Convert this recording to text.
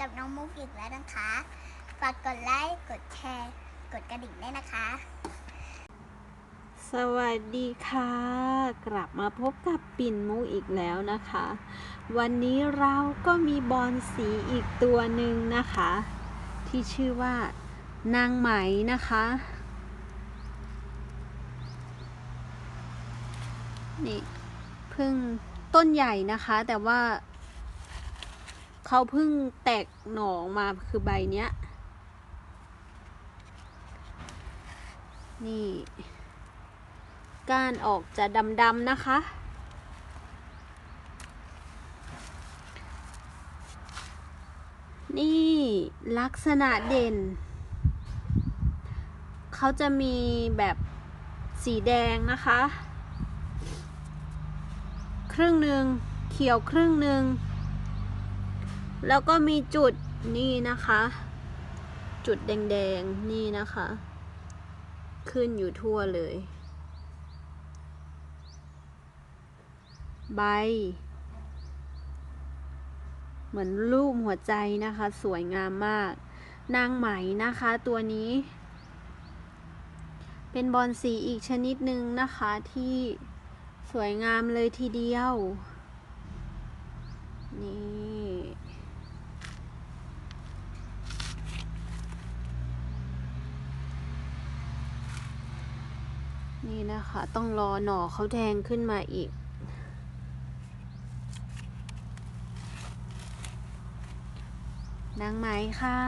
กับน้องมุกอีกแล้วนะคะ ฝากกดไลค์ กดแชร์ กดกระดิ่งด้วยนะคะ สวัสดีค่ะ กลับมาพบกับปิ่นมุกอีกแล้วนะคะ วันนี้เราก็มีบอลสีอีกตัวหนึ่งนะคะ ที่ชื่อว่านางไหมนะคะ นี่เพึ่งต้นใหญ่นะคะแต่ว่า เขาเพิ่งแตกหน่อออกมาคือใบเนี้ย นี่ ก้านออกจะดำๆนะคะ นี่ลักษณะเด่น เขาจะมีแบบสีแดงนะคะ ครึ่งหนึ่งเขียวครึ่งหนึ่ง แล้วก็มีจุดนี่นะคะ จุดแดงๆ นี่นะคะ ขึ้นอยู่ทั่วเลย ใบ เหมือนรูปหัวใจนะคะ สวยงามมาก นางไหมนะคะตัวนี้ เป็นบอลสีอีกชนิดหนึ่งนะคะที่สวยงามเลยทีเดียว นี่ นี่นะคะ ต้องรอหน่อเขาแทงขึ้นมาอีก นางไม้ค่ะ